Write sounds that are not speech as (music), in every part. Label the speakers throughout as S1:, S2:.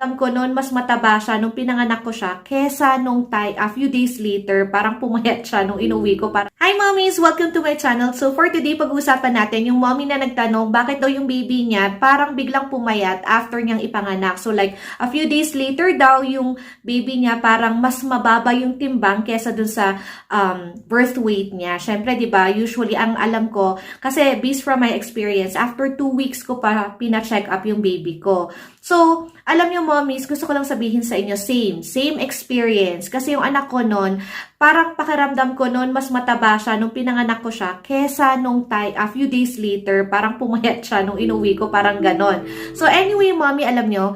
S1: Alam ko noon, mas mataba siya nung pinanganak ko siya kesa nung tay, a few days later, parang pumayat siya nung inuwi ko. Parang, Hi mommies! Welcome to my channel. So for today, pag-uusapan natin yung mommy na nagtanong bakit daw yung baby niya parang biglang pumayat after niyang ipanganak. So like, a few days later daw, yung baby niya parang mas mababa yung timbang kesa dun sa um, birth weight niya. Siyempre, di ba, usually ang alam ko, kasi based from my experience, after two weeks ko pa pina-check up yung baby ko. So, alam niyo mommies, gusto ko lang sabihin sa inyo, same, same experience. Kasi yung anak ko noon, parang pakiramdam ko noon, mas mataba siya nung pinanganak ko siya, kesa nung tay, a few days later, parang pumayat siya nung inuwi ko, parang ganon. So anyway, mommy, alam niyo,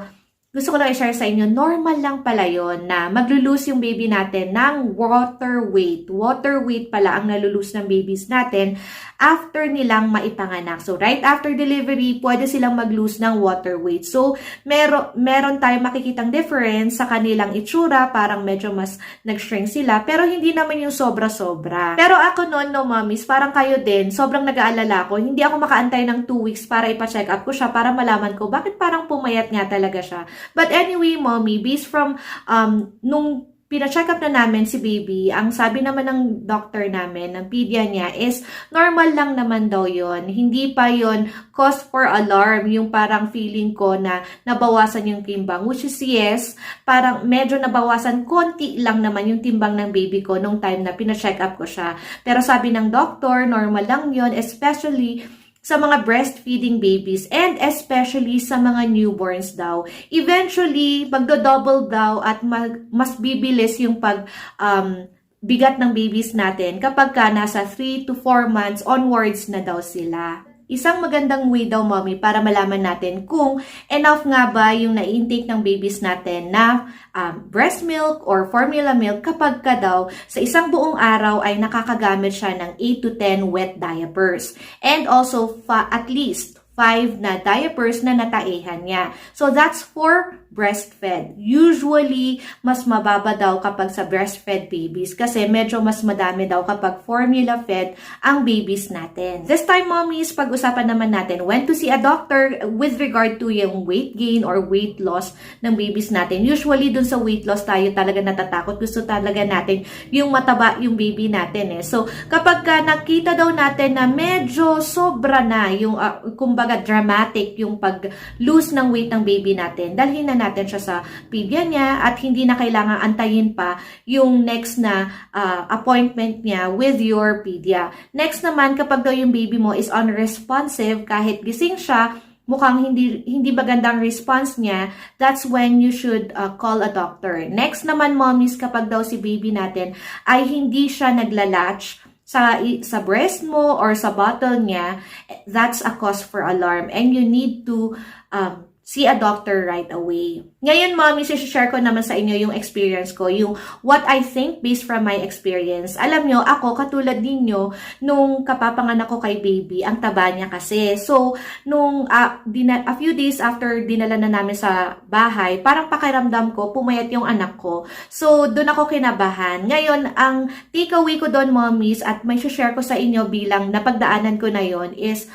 S1: gusto ko lang i-share sa inyo, normal lang pala yon na maglulose yung baby natin ng water weight. Water weight pala ang nalulose ng babies natin after nilang maipanganak. So, right after delivery, pwede silang mag-lose ng water weight. So, meron, meron tayong makikitang difference sa kanilang itsura, parang medyo mas nag-shrink sila, pero hindi naman yung sobra-sobra. Pero ako noon, no, mommies, parang kayo din, sobrang nag-aalala ko, hindi ako makaantay ng 2 weeks para ipa-check up ko siya para malaman ko bakit parang pumayat nga talaga siya. But anyway, mommy, based from um, nung pina-check up na namin si baby, ang sabi naman ng doctor namin, ng pedia niya, is normal lang naman daw yon Hindi pa yon cause for alarm, yung parang feeling ko na nabawasan yung timbang. Which is yes, parang medyo nabawasan, konti lang naman yung timbang ng baby ko nung time na pina-check up ko siya. Pero sabi ng doctor, normal lang yon especially sa mga breastfeeding babies and especially sa mga newborns daw. Eventually, magdo-double daw at mag, mas bibilis yung pag um, bigat ng babies natin kapag ka nasa 3 to 4 months onwards na daw sila. Isang magandang way daw, mommy, para malaman natin kung enough nga ba yung na-intake ng babies natin na um, breast milk or formula milk kapag ka daw sa isang buong araw ay nakakagamit siya ng 8 to 10 wet diapers. And also, fa- at least 5 na diapers na nataihan niya. So, that's for breastfed. Usually, mas mababa daw kapag sa breastfed babies kasi medyo mas madami daw kapag formula fed ang babies natin. This time, mommies, pag-usapan naman natin when to see a doctor with regard to yung weight gain or weight loss ng babies natin. Usually, dun sa weight loss tayo talaga natatakot. Gusto talaga natin yung mataba yung baby natin eh. So, kapag ka nakita daw natin na medyo sobra na yung, uh, kumbaga, dramatic yung pag-lose ng weight ng baby natin, dalhin na natin siya sa pedia niya at hindi na kailangan antayin pa yung next na uh, appointment niya with your pedia. Next naman, kapag daw yung baby mo is unresponsive, kahit gising siya, mukhang hindi hindi magandang response niya, that's when you should uh, call a doctor. Next naman, mommies, kapag daw si baby natin ay hindi siya naglalatch sa sa breast mo or sa bottle niya, that's a cause for alarm. And you need to um, see a doctor right away. Ngayon, mommy, share ko naman sa inyo yung experience ko, yung what I think based from my experience. Alam nyo, ako, katulad ninyo, nung kapapanganak ko kay baby, ang taba niya kasi. So, nung uh, a few days after dinala na namin sa bahay, parang pakiramdam ko, pumayat yung anak ko. So, doon ako kinabahan. Ngayon, ang takeaway ko doon, mommies, at may share ko sa inyo bilang napagdaanan ko na yon is,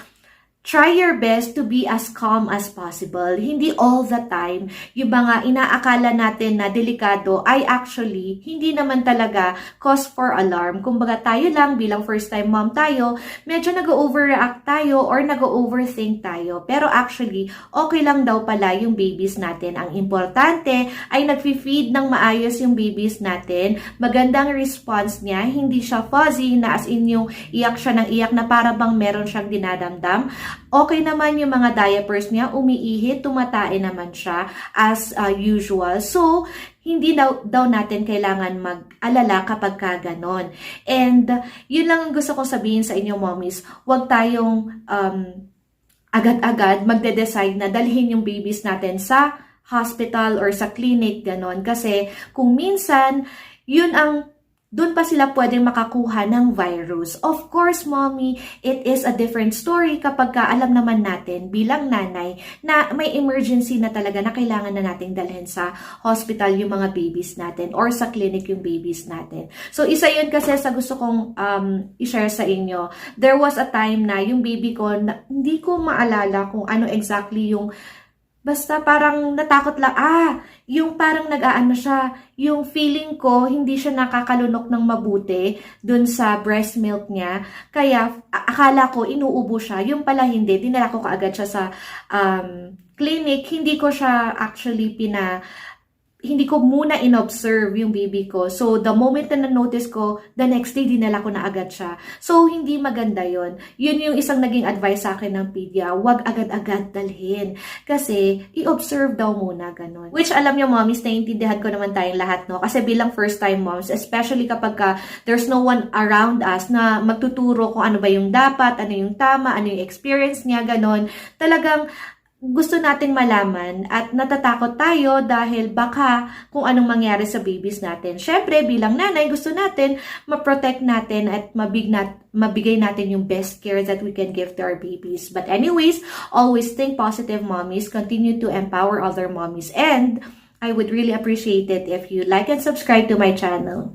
S1: try your best to be as calm as possible. Hindi all the time, yung mga inaakala natin na delikado ay actually hindi naman talaga cause for alarm. Kumbaga tayo lang bilang first time mom tayo, medyo nag-overreact tayo or nag-overthink tayo. Pero actually, okay lang daw pala yung babies natin. Ang importante ay nag-feed ng maayos yung babies natin. Magandang response niya, hindi siya fuzzy na as in yung iyak siya ng iyak na para bang meron siyang dinadamdam Okay naman yung mga diapers niya, umiihi, tumatae naman siya as uh, usual. So, hindi daw, daw natin kailangan mag-alala kapag ka ganon. And yun lang ang gusto kong sabihin sa inyo, mommies. Huwag tayong um, agad-agad magde-decide na dalhin yung babies natin sa hospital or sa clinic, ganon. Kasi kung minsan, yun ang doon pa sila pwedeng makakuha ng virus. Of course, mommy, it is a different story kapag ka alam naman natin bilang nanay na may emergency na talaga na kailangan na nating dalhin sa hospital yung mga babies natin or sa clinic yung babies natin. So, isa yun kasi sa gusto kong um, i-share sa inyo. There was a time na yung baby ko, na, hindi ko maalala kung ano exactly yung Basta parang natakot lang, ah, yung parang nag-aano siya, yung feeling ko, hindi siya nakakalunok ng mabuti dun sa breast milk niya. Kaya, akala ko, inuubo siya. Yung pala hindi, dinala ko kaagad siya sa um, clinic. Hindi ko siya actually pina hindi ko muna inobserve yung baby ko. So, the moment na na-notice ko, the next day, dinala ko na agad siya. So, hindi maganda yon Yun yung isang naging advice sa akin ng pedia. Huwag agad-agad dalhin. Kasi, i-observe daw muna, ganun. Which, alam nyo, mommies, naiintindihan ko naman tayong lahat, no? Kasi bilang first-time moms, especially kapag ka there's no one around us na magtuturo kung ano ba yung dapat, ano yung tama, ano yung experience niya, ganun. Talagang, gusto nating malaman at natatakot tayo dahil baka kung anong mangyari sa babies natin. Syempre, bilang nanay, gusto natin ma-protect natin at mabig mabigay natin yung best care that we can give to our babies. But anyways, always think positive mommies. Continue to empower other mommies. And I would really appreciate it if you like and subscribe to my channel.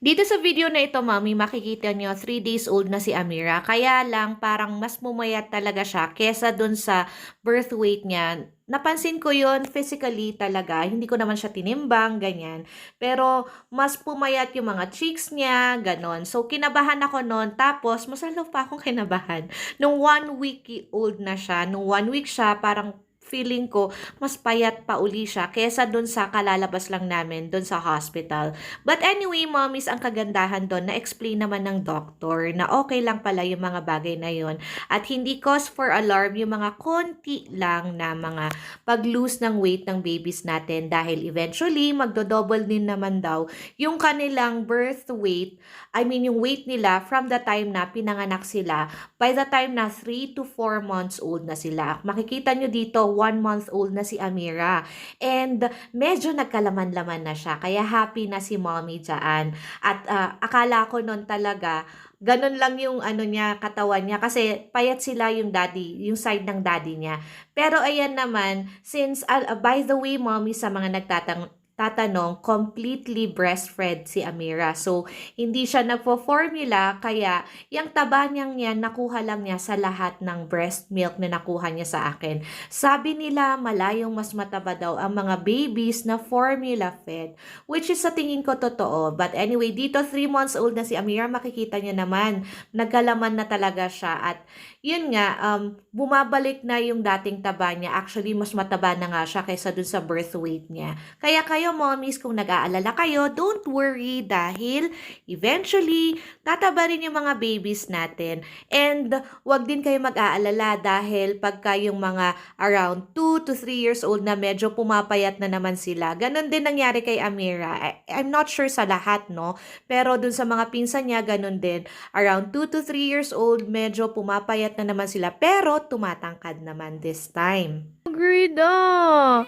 S1: Dito sa video na ito, mami, makikita nyo, 3 days old na si Amira. Kaya lang, parang mas mumayat talaga siya kesa dun sa birth weight niya. Napansin ko yon physically talaga. Hindi ko naman siya tinimbang, ganyan. Pero, mas pumayat yung mga cheeks niya, ganon. So, kinabahan ako noon. Tapos, mas lalo pa akong (laughs) kinabahan. Nung one week old na siya, nung one week siya, parang feeling ko, mas payat pa uli siya kesa dun sa kalalabas lang namin dun sa hospital. But anyway, mommies, ang kagandahan doon, na-explain naman ng doctor na okay lang pala yung mga bagay na yon at hindi cause for alarm yung mga konti lang na mga pag-lose ng weight ng babies natin dahil eventually, magdo-double din naman daw yung kanilang birth weight, I mean yung weight nila from the time na pinanganak sila by the time na 3 to 4 months old na sila. Makikita nyo dito, 1 month old na si Amira. And medyo nagkalaman-laman na siya. Kaya happy na si mommy dyan. At ah, akala ko noon talaga, ganun lang yung ano niya, katawan niya. Kasi payat sila yung daddy, yung side ng daddy niya. Pero ayan naman, since, ah, by the way, mommy, sa mga nagtatang tatanong, completely breastfed si Amira. So, hindi siya nagpo-formula, kaya yung taba niyang yan, nakuha lang niya sa lahat ng breast milk na nakuha niya sa akin. Sabi nila, malayong mas mataba daw ang mga babies na formula fed, which is sa tingin ko totoo. But anyway, dito 3 months old na si Amira, makikita niya naman, nagkalaman na talaga siya at yun nga, um, bumabalik na yung dating taba niya. Actually, mas mataba na nga siya kaysa dun sa birth weight niya. Kaya kayo, mommies, kung nag-aalala kayo, don't worry dahil eventually, tataba rin yung mga babies natin. And wag din kayo mag-aalala dahil pagka yung mga around 2 to 3 years old na medyo pumapayat na naman sila. Ganon din nangyari kay Amira. I- I'm not sure sa lahat, no? Pero dun sa mga pinsan niya, ganon din. Around 2 to 3 years old, medyo pumapayat na naman sila. Pero tumatangkad naman this time. Agreed, ah.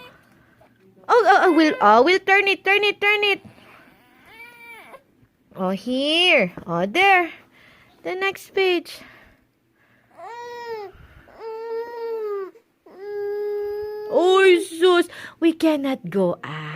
S1: Oh, oh, oh, we'll, oh, we'll turn it, turn it, turn it. Oh, here. Oh, there. The next page. Oh, sus. We cannot go out